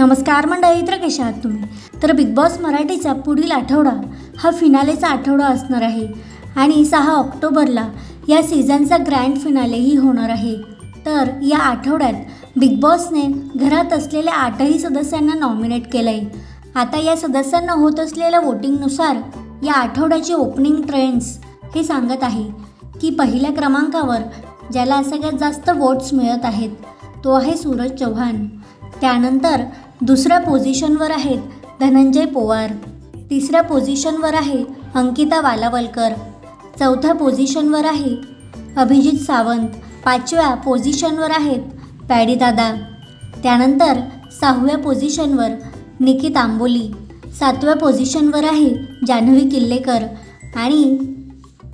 नमस्कार मंडळी तर कशा आहात तुम्ही? तर बिग बॉस मराठीचा पुढील आठवडा हा फिनालेचा आठवडा असणार आहे. आणि सहा ऑक्टोबरला या सीझनचा ग्रँड फिनालेही होणार आहे. तर या आठवड्यात बिग बॉसने घरात असलेल्या आठही सदस्यांना नॉमिनेट केलं आहे आता या सदस्यांना होत असलेल्या वोटिंगनुसार या आठवड्याचे ओपनिंग ट्रेंड्स हे सांगत आहे की पहिल्या क्रमांकावर ज्याला सगळ्यात जास्त वोट्स मिळत आहेत तो आहे सूरज चव्हाण. त्यानंतर दुसऱ्या पोझिशनवर आहेत धनंजय पोवार. तिसऱ्या पोझिशनवर आहे अंकिता वालावलकर. चौथ्या पोझिशनवर आहे अभिजित सावंत. पाचव्या पोझिशनवर आहेत पॅडीदादा त्यानंतर सहाव्या पोझिशनवर निकित आंबोली. सातव्या पोझिशनवर आहे जान्हवी किल्लेकर आणि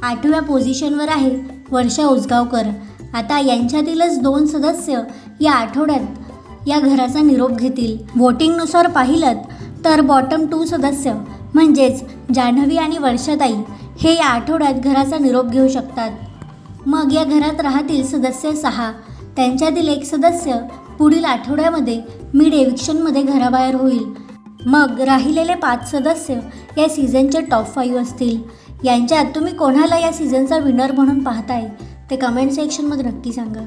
आठव्या पोझिशनवर आहे वर्षा उजगावकर आता यांच्यातीलच दोन सदस्य या आठवड्यात या घराचा निरोप घेतील. वोटिंगनुसार पाहिलं तर बॉटम टू सदस्य म्हणजेच जान्हवी आणि वर्षाताई हे या आठवड्यात घराचा निरोप घेऊ शकतात. मग या घरात राहतील सदस्य सहा. त्यांच्यातील एक सदस्य पुढील आठवड्यामध्ये मिड एविक्शनमध्ये घराबाहेर होईल. मग राहिलेले पाच सदस्य या सीझनचे टॉप फाईव्ह असतील. यांच्यात तुम्ही कोणाला या सीझनचा विनर म्हणून पाहताय? ते कमेंट सेक्शनमध्ये नक्की सांगा.